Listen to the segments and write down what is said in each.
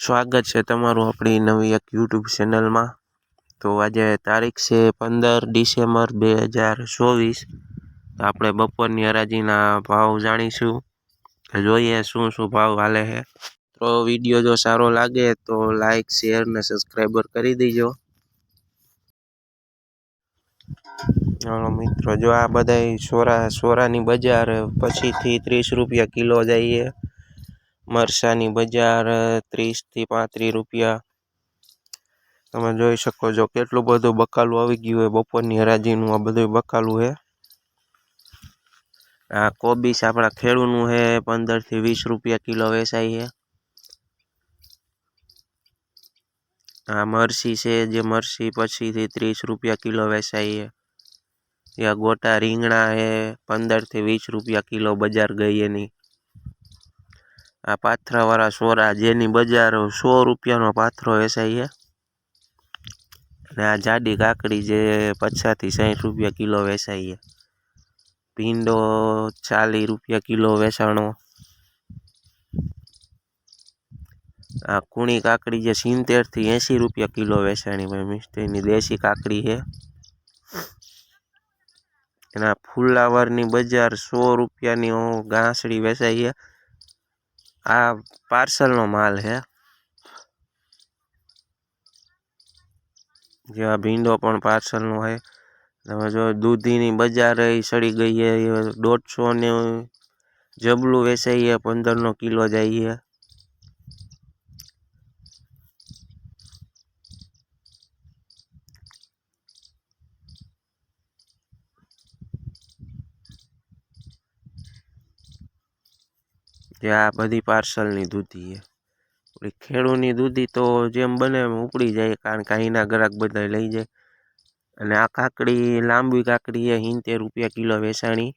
સ્વાગત છે તમારું આપણી નવી એક યુટ્યુબ ચેનલમાં તો આજે તારીખ છે પંદર ડિસેમ્બર બે હજાર ચોવીસ. આપણે બપોરની હરાજીના ભાવ જાણીશું. જોઈએ શું શું ભાવ હાલે છે. તો વીડિયો જો સારો લાગે તો લાઈક, શેર ને સબસ્ક્રાઈબર કરી દેજો. ચાલો મિત્રો, જો આ બધા સોરા સોરાની બજાર પછીથી ત્રીસ રૂપિયા કિલો જઈએ. મરસાની બજાર, ત્રીસથી પાંત્રીસ રૂપિયા. તમે જોઈ શકો છો, કેટલું બધું બકાલું આવી ગયું હોય બપોરની હરાજીનું, આ બધું બકાલું છે આ કોબીસ આપણા ખેડૂતનું છે પંદરથી વીસ રૂપિયા કિલો વેચાય છે આ મરસી છે, જે મરસી પછીથી ત્રીસ રૂપિયા કિલો વેચાય છે ત્યાં ગોટા રીંગણા છે પંદરથી વીસ રૂપિયા કિલો બજાર ગઈ એની. આ પાથરાવાળા સોરા જેની બજાર સો રૂપિયાનો પાથરો વેચાય છે. અને આ જાડી કાકડી જે પચાસથી સાઠ રૂપિયા કિલો વેચાય છે. ભીંડો ચાલીસ રૂપિયા કિલો વેચાણો. આ કુણી કાકડી જે સિત્તેરથી એંસી રૂપિયા કિલો વેચાણી ભાઈ મિસ્ટેની દેશી કાકડી છે. એના ફુલાવરની બજાર સો રૂપિયાની ગાંસડી વેચાય છે. આ પાર્સલનો માલ છે. જેવા ભીંડો પણ પાર્સલનો છે. તમે જો દૂધીની બજાર એ સડી ગઈ છે. દોઢસો ને જબલું વેચાઈએ પંદરનો કિલો જાય જે આ બધી પાર્સલની દૂધી છે. આપણી ખેડૂની દૂધી તો જેમ બને એમ ઉપડી જાય, કારણ કે અહીંના ગ્રાહક બધા લઈ જાય. અને આ કાકડી, લાંબી કાકડી એ સિત્તેર રૂપિયા કિલો વેચાણી.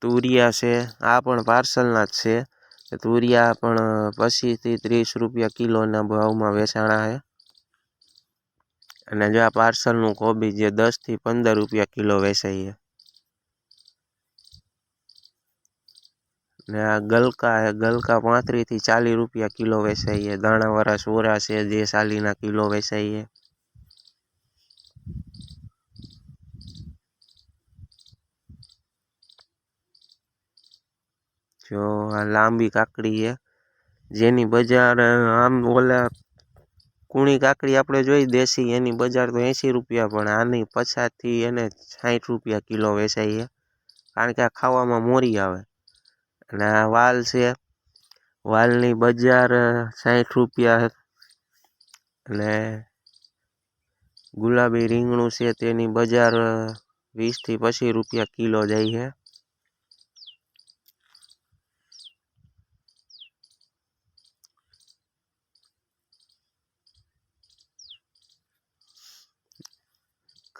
તુરિયા છે, આ પણ પાર્સલના જ છે. તુરિયા પણ પચીસથી ત્રીસ રૂપિયા કિલોના ભાવમાં વેચાણા છે. અને જો આ પાર્સલનું કોબી જે દસથી પંદર રૂપિયા કિલો વેચાય છે. ને આ ગલકા છે, ગલકા પાંત્રીસથી ચાલીસ રૂપિયા કિલો વેચાય છે. દાણાવાળા સોરા છે, જે ચાલીના કિલો વેચાઈએ જો આ લાંબી કાકડી છે. જેની બજાર, આમ ઓલા કુણી કાકડી આપણે જોઈ દેશી, એની બજાર તો એંસી રૂપિયા, પણ આની પચાસથી એને સાઠ રૂપિયા કિલો વેચાય છે. કારણ કે આ ખાવામાં મોરી આવે. અને આ વાલ છે. વાલની બજાર સાઠ રૂપિયા અને ગુલાબી રીંગણું છે, તેની બજાર વીસથી પચીસ રૂપિયા કિલો જાય છે.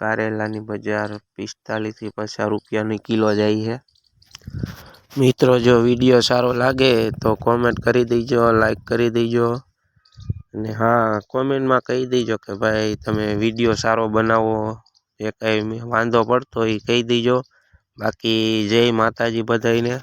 કારેલાની બજાર પિસ્તાલીસથી પચાસ રૂપિયાની કિલો જાય છે. મિત્રો, જો વીડિયો સારો લાગે તો કોમેન્ટ કરી દેજો લાઈક કરી દેજો. અને હા કોમેન્ટમાં કહી દેજો કે ભાઈ તમે વીડિયો સારો બનાવો. જે કંઈ વાંધો પડતો હોય કહી દેજો. બાકી જય માતાજી બધાને